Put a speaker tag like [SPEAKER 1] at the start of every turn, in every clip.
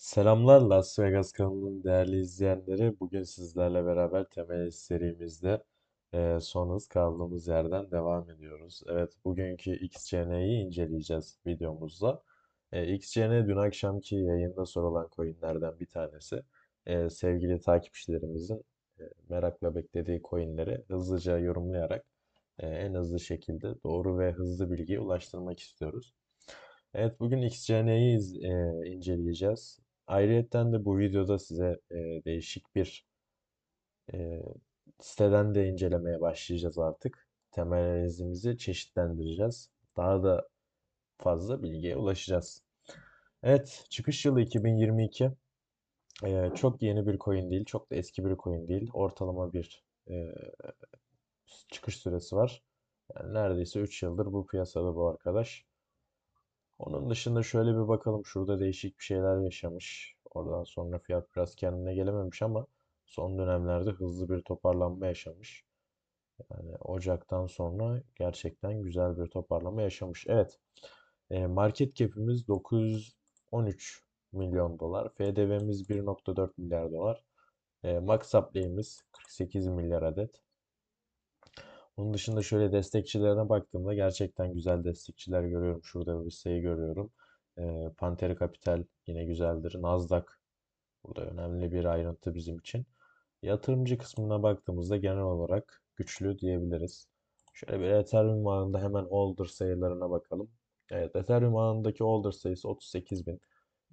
[SPEAKER 1] Selamlar Las Vegas kanalının değerli izleyenleri. Bugün sizlerle beraber temel serimizde e, son hız kaldığımız yerden devam ediyoruz. Evet, bugünkü XCN'yi inceleyeceğiz videomuzda. E, XCN dün akşamki yayında sorulan coinlerden bir tanesi. E, sevgili takipçilerimizin e, merakla beklediği coinleri hızlıca yorumlayarak e, en hızlı şekilde doğru ve hızlı bilgiye ulaştırmak istiyoruz. Evet bugün XCN'yi e, inceleyeceğiz. Ayrıyeten de bu videoda size e, değişik bir e, siteden de incelemeye başlayacağız artık. Temel analizimizi çeşitlendireceğiz. Daha da fazla bilgiye ulaşacağız. Evet, çıkış yılı 2022. E, çok yeni bir coin değil, çok da eski bir coin değil. Ortalama bir e, çıkış süresi var. Yani neredeyse 3 yıldır bu piyasada bu arkadaş. Onun dışında şöyle bir bakalım. Şurada değişik bir şeyler yaşamış. Oradan sonra fiyat biraz kendine gelememiş ama son dönemlerde hızlı bir toparlanma yaşamış. Yani Ocak'tan sonra gerçekten güzel bir toparlama yaşamış. Evet. e, market cap'imiz 913 milyon dolar. FDV'miz 1.4 milyar dolar. E, max supply'imiz 48 milyar adet. Onun dışında şöyle destekçilerine baktığımda gerçekten güzel destekçiler görüyorum. Şurada sayı görüyorum. Ee, Pantera Capital yine güzeldir. Nasdaq burada önemli bir ayrıntı bizim için. Yatırımcı kısmına baktığımızda genel olarak güçlü diyebiliriz. Şöyle bir Ethereum ağında hemen holder sayılarına bakalım. Evet, Ethereum ağındaki holder sayısı 38 bin.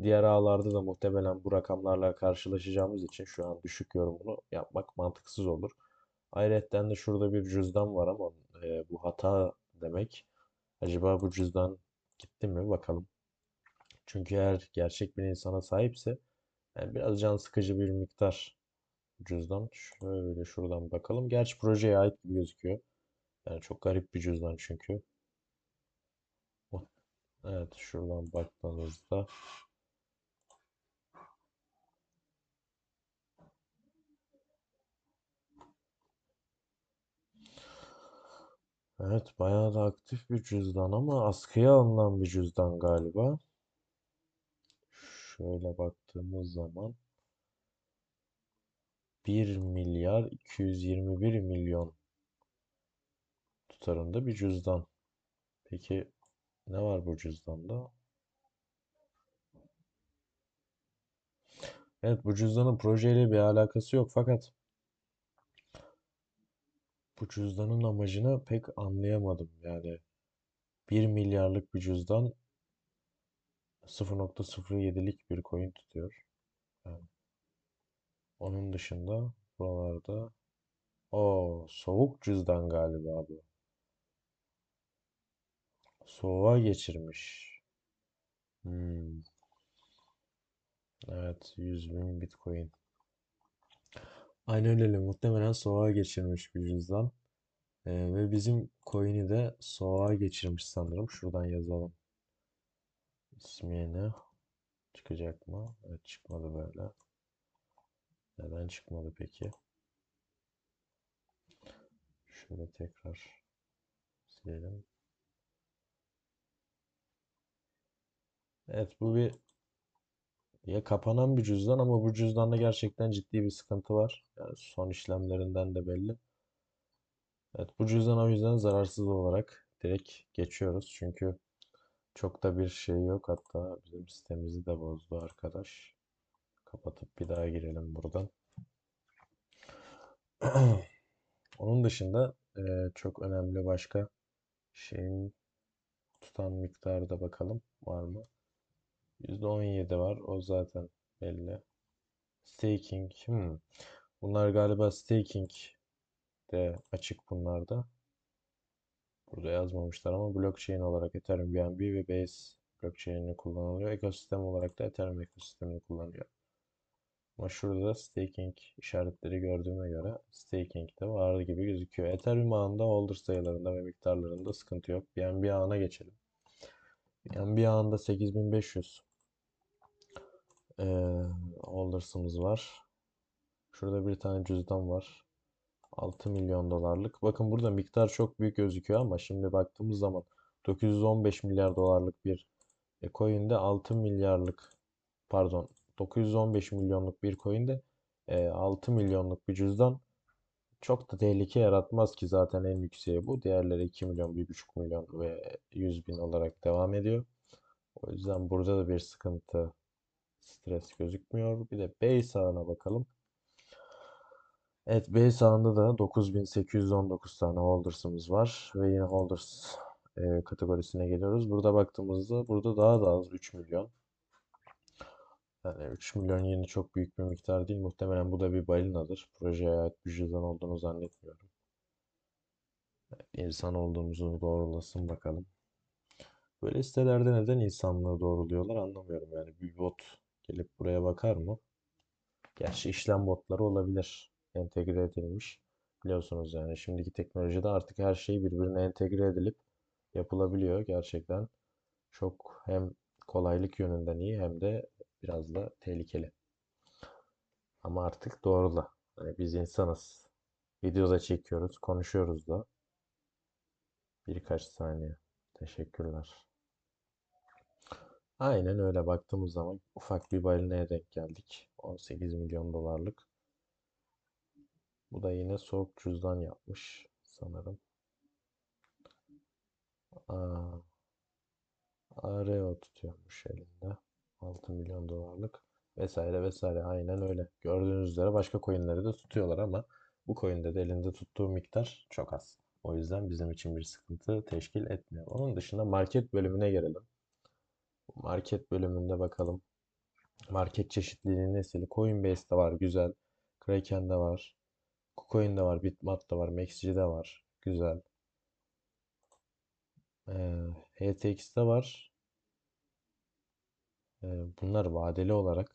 [SPEAKER 1] Diğer ağlarda da muhtemelen bu rakamlarla karşılaşacağımız için şu an düşük yorumunu yapmak mantıksız olur. Ayrıca de şurada bir cüzdan var ama e, bu hata demek. Acaba bu cüzdan gitti mi bakalım. Çünkü eğer gerçek bir insana sahipse yani biraz can sıkıcı bir miktar cüzdan. Şöyle şuradan bakalım. Gerçi projeye ait gibi gözüküyor. Yani çok garip bir cüzdan çünkü. Evet şuradan baktığınızda Evet bayağı da aktif bir cüzdan ama askıya alınan bir cüzdan galiba. Şöyle baktığımız zaman 1 milyar 221 milyon tutarında bir cüzdan. Peki ne var bu cüzdanda? Evet bu cüzdanın projeyle bir alakası yok fakat bu cüzdanın amacını pek anlayamadım. Yani 1 milyarlık bir cüzdan 0.07'lik bir coin tutuyor. Yani onun dışında buralarda o soğuk cüzdan galiba bu. Soğuğa geçirmiş. Hmm. Evet 100 bin Bitcoin. Aynen öyle muhtemelen soğuğa geçirmiş bir cüzdan. Ee, ve bizim coin'i de soğuğa geçirmiş sanırım. Şuradan yazalım. İsmini çıkacak mı? Evet çıkmadı böyle. Neden çıkmadı peki? Şöyle tekrar silelim. Evet bu bir ya kapanan bir cüzdan ama bu cüzdanda gerçekten ciddi bir sıkıntı var. Yani son işlemlerinden de belli. Evet bu cüzdan o yüzden zararsız olarak direkt geçiyoruz. Çünkü çok da bir şey yok. Hatta bizim sitemizi de bozdu arkadaş. Kapatıp bir daha girelim buradan. Onun dışında e, çok önemli başka şeyin tutan miktarı da bakalım var mı? %17 var. O zaten belli. Staking. Hmm. Bunlar galiba staking de açık bunlarda. Burada yazmamışlar ama blockchain olarak Ethereum BNB ve Base blockchain'ini kullanılıyor. Ekosistem olarak da Ethereum ekosistemini kullanıyor. Ama şurada da staking işaretleri gördüğüme göre staking de var gibi gözüküyor. Ethereum ağında holder sayılarında ve miktarlarında sıkıntı yok. BNB ağına geçelim. BNB ağında 8500 ee, holders'ımız var. Şurada bir tane cüzdan var. 6 milyon dolarlık. Bakın burada miktar çok büyük gözüküyor ama şimdi baktığımız zaman 915 milyar dolarlık bir e, coin'de 6 milyarlık pardon 915 milyonluk bir coin'de e, 6 milyonluk bir cüzdan çok da tehlike yaratmaz ki zaten en yükseği bu. Diğerleri 2 milyon, 1,5 milyon ve 100 bin olarak devam ediyor. O yüzden burada da bir sıkıntı, stres gözükmüyor. Bir de B sağına bakalım. Evet B sağında da 9819 tane holders'ımız var ve yine holders e, kategorisine geliyoruz. Burada baktığımızda burada daha da az 3 milyon. Yani 3 milyon yine çok büyük bir miktar değil. Muhtemelen bu da bir balinadır. Projeye ait cüzdan olduğunu zannetmiyorum. İnsan olduğumuzu doğrulasın bakalım. Böyle sitelerde neden insanlığı doğruluyorlar anlamıyorum. Yani bir bot gelip buraya bakar mı? Gerçi işlem botları olabilir. Entegre edilmiş. Biliyorsunuz yani şimdiki teknolojide artık her şey birbirine entegre edilip yapılabiliyor. Gerçekten çok hem kolaylık yönünden iyi hem de biraz da tehlikeli. Ama artık doğrula. Hani biz insanız. Videoda çekiyoruz, konuşuyoruz da. Birkaç saniye. Teşekkürler. Aynen öyle baktığımız zaman ufak bir balinaya denk geldik. 18 milyon dolarlık. Bu da yine soğuk cüzdan yapmış sanırım. Aa, Areo tutuyormuş elinde. 6 milyon dolarlık vesaire vesaire aynen öyle. Gördüğünüz üzere başka coinleri de tutuyorlar ama bu coin'de de elinde tuttuğu miktar çok az. O yüzden bizim için bir sıkıntı teşkil etmiyor. Onun dışında market bölümüne gelelim. Market bölümünde bakalım. Market çeşitliliğinin nesili. Coinbase'de var güzel. Kraken'de var. KuCoin'de var. Bitmat'ta var. MaxG'de var. Güzel. Ee, HTX'de var. Ee, bunlar vadeli olarak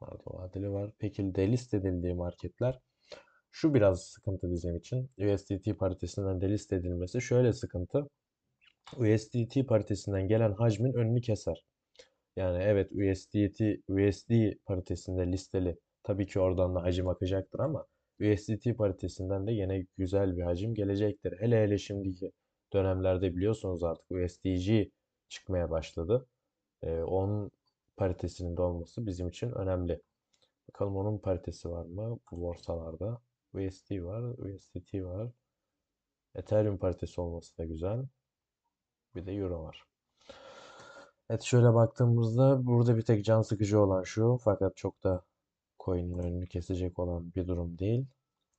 [SPEAKER 1] vardı vadeli var. Peki delist edildiği marketler şu biraz sıkıntı bizim için. USDT paritesinden delist edilmesi şöyle sıkıntı. USDT paritesinden gelen hacmin önünü keser. Yani evet USDT USD paritesinde listeli tabii ki oradan da hacim akacaktır ama USDT paritesinden de yine güzel bir hacim gelecektir. Hele hele şimdiki dönemlerde biliyorsunuz artık USDG çıkmaya başladı. Ee, onun paritesinin de olması bizim için önemli. Bakalım onun paritesi var mı bu borsalarda? USD var, USDT var. Ethereum paritesi olması da güzel. Bir de Euro var. Evet şöyle baktığımızda burada bir tek can sıkıcı olan şu. Fakat çok da coin'in önünü kesecek olan bir durum değil.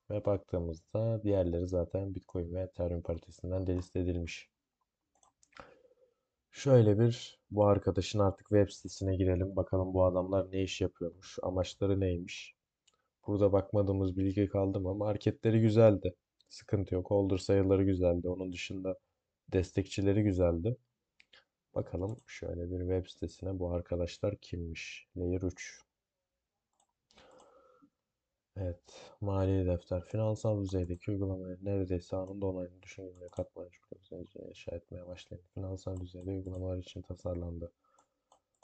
[SPEAKER 1] Ve baktığımızda diğerleri zaten Bitcoin ve Ethereum paritesinden delist edilmiş. Şöyle bir bu arkadaşın artık web sitesine girelim. Bakalım bu adamlar ne iş yapıyormuş. Amaçları neymiş. Burada bakmadığımız bilgi kaldı mı? Marketleri güzeldi. Sıkıntı yok. Holder sayıları güzeldi. Onun dışında destekçileri güzeldi. Bakalım şöyle bir web sitesine bu arkadaşlar kimmiş? Layer 3. Evet, mali defter. Finansal düzeydeki uygulamayı neredeyse anında onayını ve katmancu profesyonelce inşa etmeye başlayın. Finansal düzeyde uygulamalar için tasarlandı.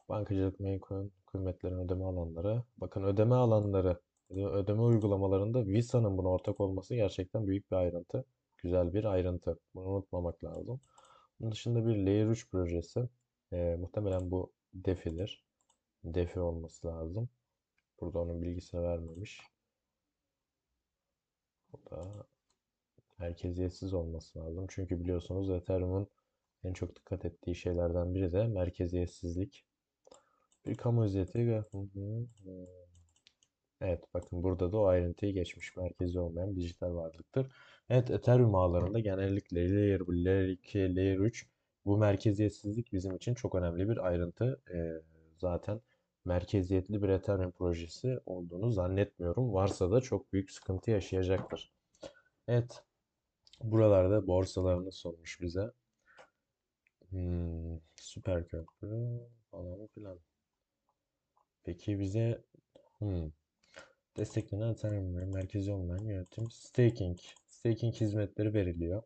[SPEAKER 1] Bankacılık, mail kıymetlerin ödeme alanları. Bakın ödeme alanları, ödeme uygulamalarında Visa'nın buna ortak olması gerçekten büyük bir ayrıntı. Güzel bir ayrıntı. Bunu unutmamak lazım. Bunun dışında bir Layer 3 projesi. E, muhtemelen bu DeFi'dir. DeFi olması lazım. Burada onun bilgisini vermemiş. Bu da merkeziyetsiz olması lazım. Çünkü biliyorsunuz Ethereum'un en çok dikkat ettiği şeylerden biri de merkeziyetsizlik. Bir kamu özeti. Evet bakın burada da o ayrıntıyı geçmiş. Merkezi olmayan dijital varlıktır. Evet Ethereum ağlarında genellikle Layer 1, Layer 2, Layer 3 bu merkeziyetsizlik bizim için çok önemli bir ayrıntı. Ee, zaten merkeziyetli bir Ethereum projesi olduğunu zannetmiyorum. Varsa da çok büyük sıkıntı yaşayacaktır. Evet. Buralarda borsalarını sormuş bize. Hmm, süper köprü falan filan. Peki bize hmm, desteklenen Ethereum merkezi olmayan yönetim staking. Staking hizmetleri veriliyor.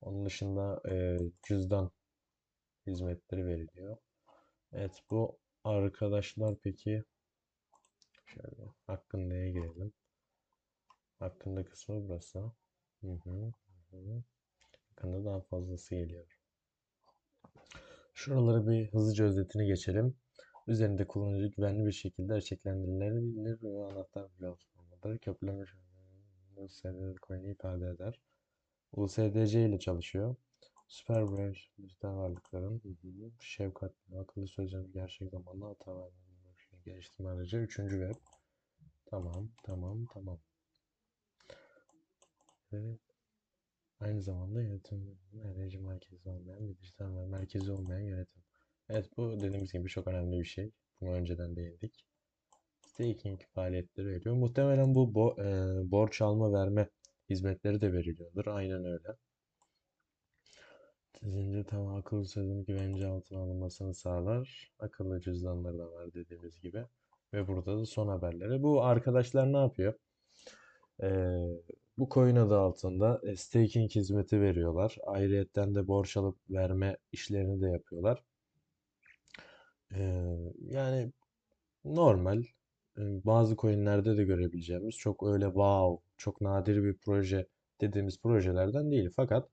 [SPEAKER 1] Onun dışında e, cüzdan hizmetleri veriliyor. Evet bu arkadaşlar peki şöyle hakkında'ya girelim. Hakkında kısmı burası. Hı hı, hı. Hakkında daha fazlası geliyor. Şuraları bir hızlıca özetini geçelim. Üzerinde kullanıcı güvenli bir şekilde çeklendirilebilir ve anahtar bloğu olmalıdır. Köprüleme USDC coin'i ifade eder. USDC ile çalışıyor. Süper branch dijital varlıkların şefkat, akıllı sözlerin gerçek zamanlı hata verme geliştirme aracı. Üçüncü web. Tamam, tamam, tamam. Ve aynı zamanda yönetim enerji merkezi olmayan bir dijital merkezi olmayan yönetim. Evet bu dediğimiz gibi çok önemli bir şey. Bunu önceden değindik. Staking faaliyetleri veriyor. Muhtemelen bu bo e, borç alma verme hizmetleri de veriliyordur. Aynen öyle. Zincir tam akıllı sözün güvence altına alınmasını sağlar. Akıllı cüzdanları da var dediğimiz gibi. Ve burada da son haberleri. Bu arkadaşlar ne yapıyor? Ee, bu coin adı altında e, staking hizmeti veriyorlar. Ayrıyetten de borç alıp verme işlerini de yapıyorlar. Yani normal bazı coinlerde de görebileceğimiz çok öyle wow, çok nadir bir proje dediğimiz projelerden değil. Fakat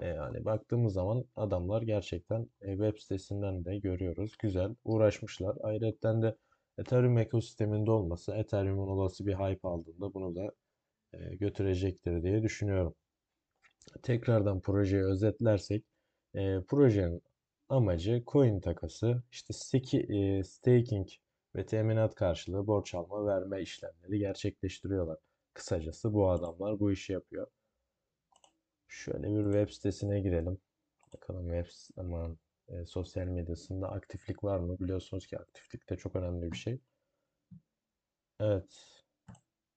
[SPEAKER 1] yani baktığımız zaman adamlar gerçekten e, web sitesinden de görüyoruz. Güzel uğraşmışlar. Ayrıca de Ethereum ekosisteminde olması Ethereum'un olası bir hype aldığında bunu da e, götürecektir diye düşünüyorum. Tekrardan projeyi özetlersek projenin amacı coin takası, işte e, staking ve teminat karşılığı borç alma verme işlemleri gerçekleştiriyorlar. Kısacası bu adamlar bu işi yapıyor. Şöyle bir web sitesine girelim. Bakalım web aman e, sosyal medyasında aktiflik var mı? Biliyorsunuz ki aktiflik de çok önemli bir şey. Evet.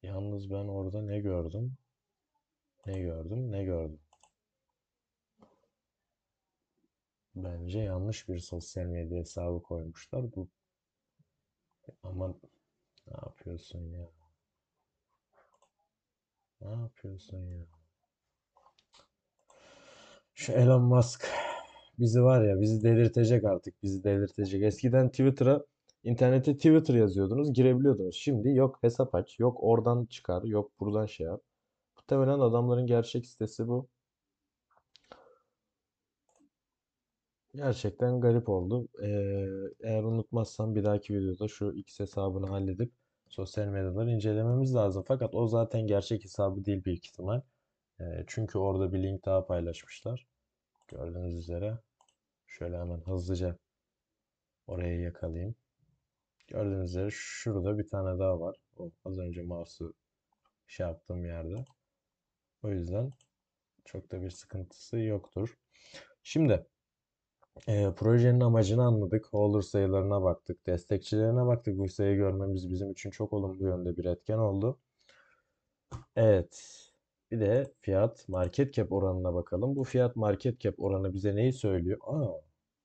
[SPEAKER 1] Yalnız ben orada ne gördüm? Ne gördüm? Ne gördüm? Bence yanlış bir sosyal medya hesabı koymuşlar. Bu ama ne yapıyorsun ya? Ne yapıyorsun ya? Şu Elon Musk bizi var ya bizi delirtecek artık bizi delirtecek. Eskiden Twitter'a internete Twitter yazıyordunuz girebiliyordunuz. Şimdi yok hesap aç yok oradan çıkar yok buradan şey yap. Muhtemelen adamların gerçek sitesi bu. Gerçekten garip oldu. Ee, eğer unutmazsam bir dahaki videoda şu X hesabını halledip sosyal medyaları incelememiz lazım. Fakat o zaten gerçek hesabı değil büyük ihtimal. Ee, çünkü orada bir link daha paylaşmışlar. Gördüğünüz üzere. Şöyle hemen hızlıca orayı yakalayayım. Gördüğünüz üzere şurada bir tane daha var. O az önce mouse'u şey yaptığım yerde. O yüzden çok da bir sıkıntısı yoktur. Şimdi e, projenin amacını anladık. Holder sayılarına baktık. Destekçilerine baktık. Bu sayıyı görmemiz bizim için çok olumlu yönde bir etken oldu. Evet. Bir de fiyat market cap oranına bakalım. Bu fiyat market cap oranı bize neyi söylüyor? Aa,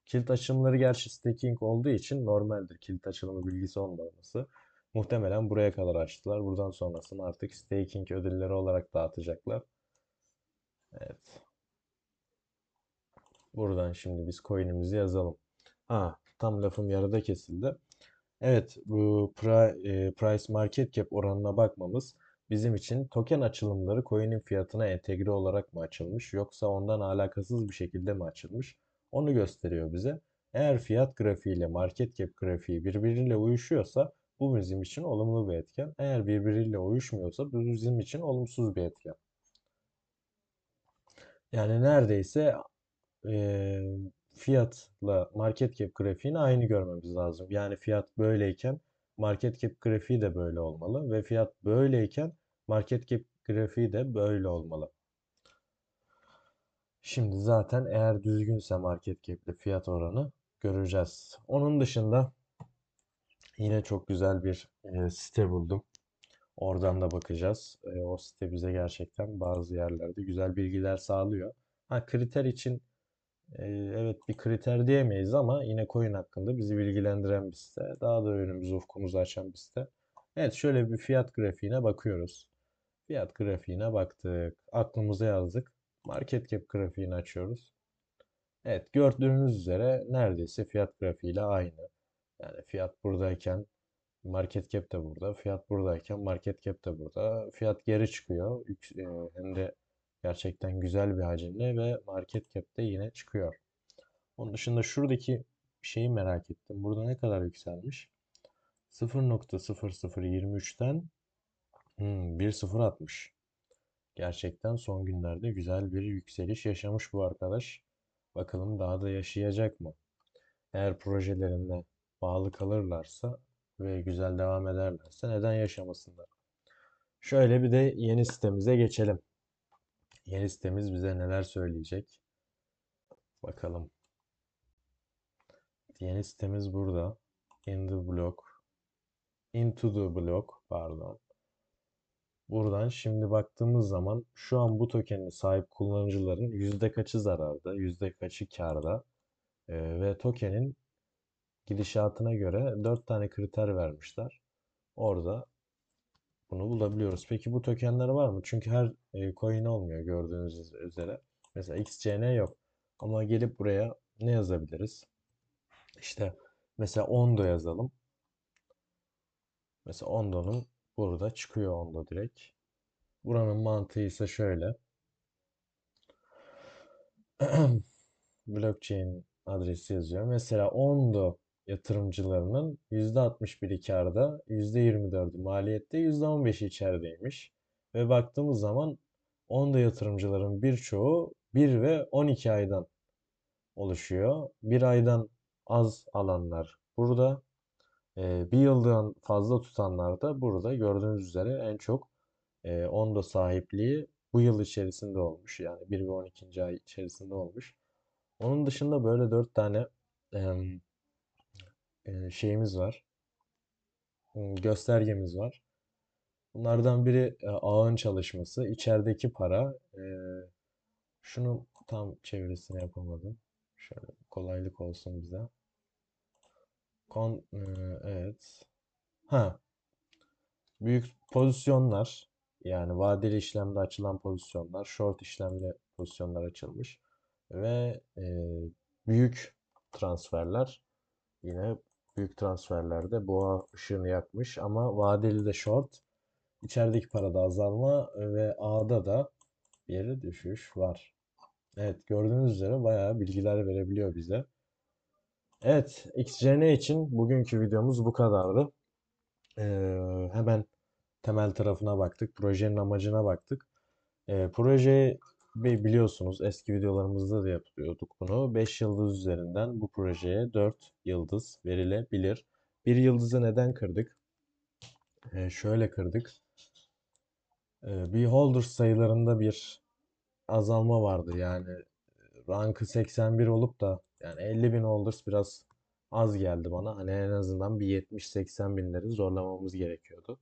[SPEAKER 1] kilit açılımları gerçi staking olduğu için normaldir. Kilit açılımı bilgisi olmaması. Muhtemelen buraya kadar açtılar. Buradan sonrasını artık staking ödülleri olarak dağıtacaklar. Evet. Buradan şimdi biz coin'imizi yazalım. Ha, tam lafım yarıda kesildi. Evet, bu e, price market cap oranına bakmamız bizim için token açılımları coin'in fiyatına entegre olarak mı açılmış yoksa ondan alakasız bir şekilde mi açılmış? Onu gösteriyor bize. Eğer fiyat grafiği ile market cap grafiği birbiriyle uyuşuyorsa bu bizim için olumlu bir etken. Eğer birbiriyle uyuşmuyorsa bu bizim için olumsuz bir etken. Yani neredeyse fiyatla market cap grafiğini aynı görmemiz lazım. Yani fiyat böyleyken market cap grafiği de böyle olmalı ve fiyat böyleyken market cap grafiği de böyle olmalı. Şimdi zaten eğer düzgünse market cap ile fiyat oranı göreceğiz. Onun dışında yine çok güzel bir site buldum. Oradan da bakacağız. O site bize gerçekten bazı yerlerde güzel bilgiler sağlıyor. Ha kriter için evet bir kriter diyemeyiz ama yine coin hakkında bizi bilgilendiren bir site. Daha da önümüzü ufkumuzu açan bir site. Evet şöyle bir fiyat grafiğine bakıyoruz. Fiyat grafiğine baktık. Aklımıza yazdık. Market cap grafiğini açıyoruz. Evet gördüğünüz üzere neredeyse fiyat grafiğiyle aynı. Yani fiyat buradayken market cap de burada. Fiyat buradayken market cap de burada. Fiyat geri çıkıyor. Hem de gerçekten güzel bir hacimle ve market cap de yine çıkıyor. Onun dışında şuradaki şeyi merak ettim. Burada ne kadar yükselmiş? 0.0023'ten hmm, 1.060. Gerçekten son günlerde güzel bir yükseliş yaşamış bu arkadaş. Bakalım daha da yaşayacak mı? Eğer projelerinde bağlı kalırlarsa ve güzel devam ederlerse neden yaşamasınlar? Şöyle bir de yeni sitemize geçelim. Yeni sitemiz bize neler söyleyecek? Bakalım. Yeni sitemiz burada. In the block. Into the block, pardon. Buradan şimdi baktığımız zaman şu an bu tokenine sahip kullanıcıların yüzde kaçı zararda, yüzde kaçı karda Ee, ve tokenin gidişatına göre 4 tane kriter vermişler. Orada bunu bulabiliyoruz. Peki bu tokenler var mı? Çünkü her e, coin olmuyor gördüğünüz üzere. Mesela XCN yok. Ama gelip buraya ne yazabiliriz? İşte mesela Ondo yazalım. Mesela Ondo'nun burada çıkıyor Ondo direkt. Buranın mantığı ise şöyle. Blockchain adresi yazıyor. Mesela Ondo yatırımcılarının %61'i karda, %24'ü maliyette, %15'i içerideymiş. Ve baktığımız zaman Ondo yatırımcıların birçoğu 1 ve 12 aydan oluşuyor. Bir aydan az alanlar burada. Ee, bir yıldan fazla tutanlar da burada gördüğünüz üzere en çok e, Ondo sahipliği bu yıl içerisinde olmuş. Yani 1 ve 12. ay içerisinde olmuş. Onun dışında böyle 4 tane şeyimiz var. Göstergemiz var. Bunlardan biri e, ağın çalışması. İçerideki para. e, şunun tam çevirisini yapamadım. Şöyle kolaylık olsun bize. Kon, e, evet. Ha, büyük pozisyonlar yani vadeli işlemde açılan pozisyonlar, short işlemde pozisyonlar açılmış ve e, büyük transferler yine büyük transferlerde boğa ışığını yakmış ama vadeli de short içerideki parada azalma ve A'da da bir düşüş var. Evet gördüğünüz üzere bayağı bilgiler verebiliyor bize. Evet XCN için bugünkü videomuz bu kadardı. Ee, hemen temel tarafına baktık. Projenin amacına baktık. Ee, proje bi- biliyorsunuz eski videolarımızda da yapıyorduk bunu. 5 yıldız üzerinden bu projeye 4 yıldız verilebilir. Bir yıldızı neden kırdık? Ee, şöyle kırdık. Ee, bir holder sayılarında bir azalma vardı. Yani rankı 81 olup da yani 50 bin holders biraz az geldi bana. Hani en azından bir 70-80 binleri zorlamamız gerekiyordu.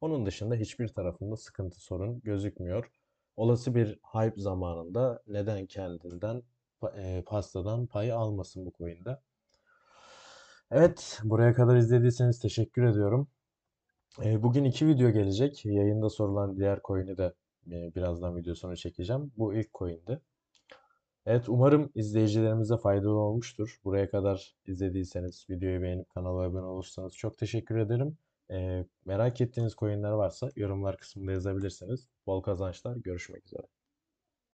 [SPEAKER 1] Onun dışında hiçbir tarafında sıkıntı sorun gözükmüyor. Olası bir hype zamanında neden kendinden e, pastadan pay almasın bu coin'de? Evet, buraya kadar izlediyseniz teşekkür ediyorum. E, bugün iki video gelecek. Yayında sorulan diğer coin'i de e, birazdan videosunu çekeceğim. Bu ilk coin'di. Evet, umarım izleyicilerimize faydalı olmuştur. Buraya kadar izlediyseniz, videoyu beğenip kanala abone olursanız çok teşekkür ederim. Ee, merak ettiğiniz coinler varsa yorumlar kısmında yazabilirsiniz. Bol kazançlar, görüşmek üzere.